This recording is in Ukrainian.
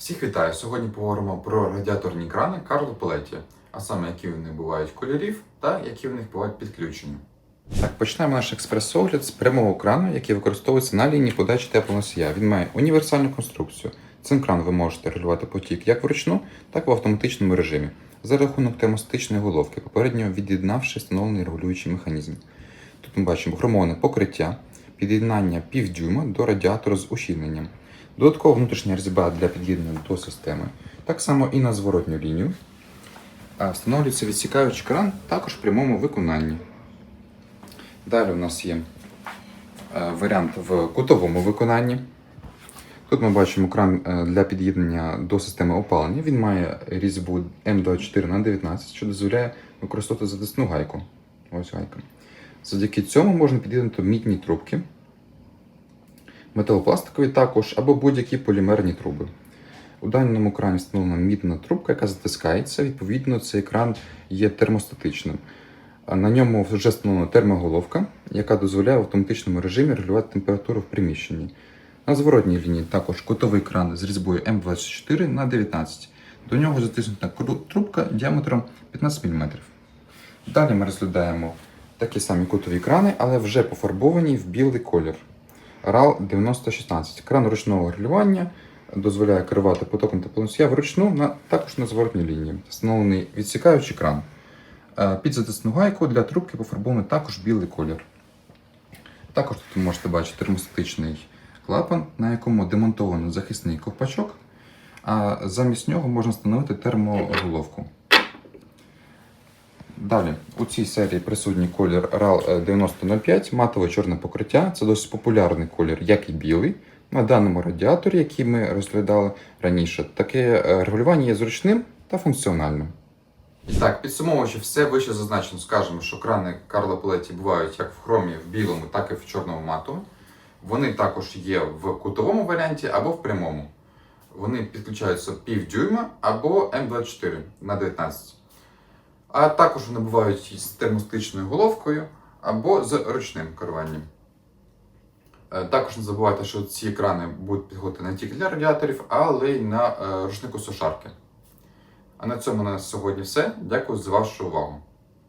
Всіх вітаю! Сьогодні поговоримо про радіаторні крани Карло Палетті, а саме які в них бувають кольорів та які в них бувають підключені. Так, почнемо наш експрес-огляд з прямого крану, який використовується на лінії подачі теплоносія. Він має універсальну конструкцію. Цим краном ви можете регулювати потік як вручну, так і в автоматичному режимі за рахунок термостатичної головки, попередньо від'єднавши встановлений регулюючий механізм. Тут ми бачимо хромоване покриття, під'єднання півдюйма до радіатора з ущільненням. Додаткова внутрішня різьба для під'єднання до системи. Так само і на зворотню лінію. Встановлюється відсікаючий кран також в прямому виконанні. Далі у нас є е, варіант в кутовому виконанні. Тут ми бачимо кран е, для під'єднання до системи опалення. Він має різьбу М24 на 19, що дозволяє використовувати затисну гайку. Ось гайка. Завдяки цьому можна під'єднати мідні трубки, металопластикові також або будь-які полімерні труби. У даному крані встановлена мідна трубка, яка затискається. Відповідно, цей кран є термостатичним. На ньому вже встановлена термоголовка, яка дозволяє в автоматичному режимі регулювати температуру в приміщенні. На зворотній лінії також кутовий кран з різьбою М24 на 19. До нього затиснута трубка діаметром 15 мм. Далі ми розглядаємо такі самі кутові крани, але вже пофарбовані в білий колір. RAL 9016. Кран ручного регулювання дозволяє керувати потоком теплоносія вручну, на, також на зворотній лінії. Встановлений відсікаючий кран. Е, Під затисну гайку для трубки пофарбований також білий колір. Також тут ви можете бачити термостатичний клапан, на якому демонтовано захисний ковпачок, а замість нього можна встановити термоголовку. Далі, у цій серії присутній колір RAL 9005, матове чорне покриття. Це досить популярний колір, як і білий. На даному радіаторі, який ми розглядали раніше, таке е, регулювання є зручним та функціональним. І так, підсумовуючи все вище зазначено, скажемо, що крани Карла Палеті бувають як в хромі, в білому, так і в чорному мату. Вони також є в кутовому варіанті або в прямому. Вони підключаються півдюйма або М24 на 19. А також вони бувають з термостичною головкою або з ручним керуванням. Е, Також не забувайте, що ці екрани будуть підготовлені не тільки для радіаторів, але й на е, рушнику сушарки. А на цьому на сьогодні все. Дякую за вашу увагу.